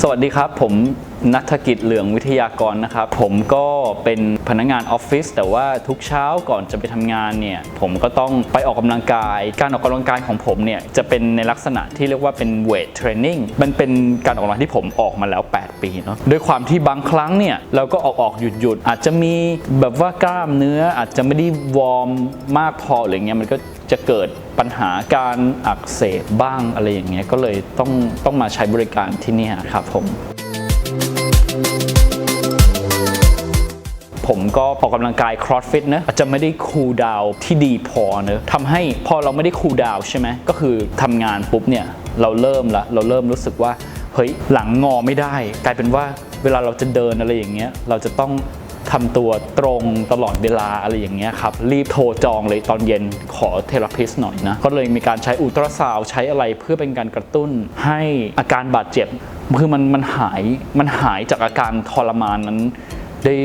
สวัสดีครับผม นัฐกิจเหลืองวิทยากรนะครับ ผมก็เป็นพนักงานออฟฟิศแต่ว่าทุกเช้าก่อนจะไปทำงานเนี่ย ผมก็ต้องไปออกกำลังกาย การออกกำลังกายของผมเนี่ย จะเป็นในลักษณะที่เรียกว่าเป็นเวทเทรนนิ่งมันเป็นการออกกำลังที่ผมออกมาแล้ว 8 ปีเนาะด้วยความที่บางครั้งเนี่ย เราก็ออกออกหยุดหยุดอาจจะมีแบบว่ากล้ามเนื้ออาจจะไม่ได้วอร์มมากพอหรือเงี้ยมันก็จะเกิดปัญหาการอักเสบบ้างอะไรอย่างเงี้ยก็เลยต้องต้องมาใช้บริการที่นี่ครับผม ผมก็ออกกำลังกาย CrossFit นะอาจจะไม่ได้คูลดาวที่ดีพอเนอะทำให้พอเราไม่ได้คูลดาวใช่ไหมก็คือทำงานปุ๊บเนี่ยเราเริ่มละเราเริ่มรู้สึกว่าเฮ้ยหลังงอไม่ได้ กลายเป็นว่าเวลาเราจะเดินอะไรอย่างเงี้ยเราจะต้องทำตัวตรงตลอดเวลาอะไรอย่างเงี้ยครับ รีบโทรจองเลยตอนเย็นขอเทเลพิสหน่อยนะ ก็เลยมีการใช้อุลตราซาวใช้อะไรเพื่อเป็นการกระตุ้นให้อาการบาดเจ็บ คือมันมันหายมันหายจากอาการทรมานนั้นได้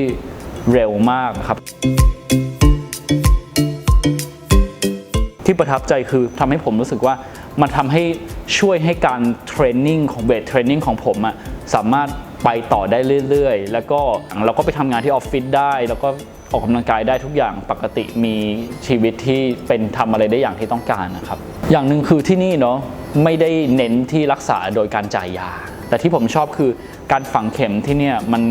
เร็วมากครับ ที่ประทับใจคือทำให้ผมรู้สึกว่ามันทำให้ช่วยให้การเทรนนิ่งของเวทเทรนนิ่งของผมอะสามารถไปต่อได้เรื่อยๆ แล้วก็เราก็ไปทำงานที่ออฟฟิศได้ แล้วก็ออกกำลังกายได้ทุกอย่างปกติมีชีวิตที่เป็นทำอะไรได้อย่างที่ต้องการนะครับ อย่างหนึ่งคือที่นี่เนาะ ไม่ได้เน้นที่รักษาโดยการจ่ายยา แต่ที่ผมชอบคือการฝังเข็มที่เนี่ยมัน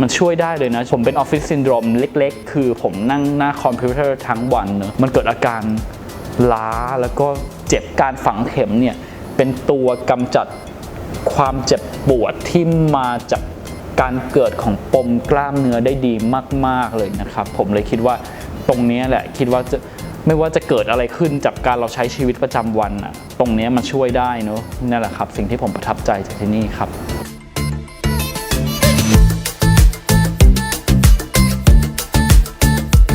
มันช่วยได้เลยนะ ผมเป็นออฟฟิศซินโดรมเล็กๆ คือผมนั่งหน้าคอมพิวเตอร์ทั้งวันเนอะมันเกิดอาการล้าแล้วก็เจ็บการฝังเข็มเนี่ยเป็นตัวกำจัดความเจ็บปวดที่มาจากการเกิดของปมกล้ามเนื้อได้ดีมาก ๆเลยนะครับ ผมเลยคิดว่าตรงนี้แหละคิดว่าจะ ไม่ว่าจะเกิดอะไรขึ้นจากการเราใช้ชีวิตประจำวันอะตรงเนี้ยมันช่วยได้เนอะนั่นแหละครับ สิ่งที่ผมประทับใจจากที่นี่ครับ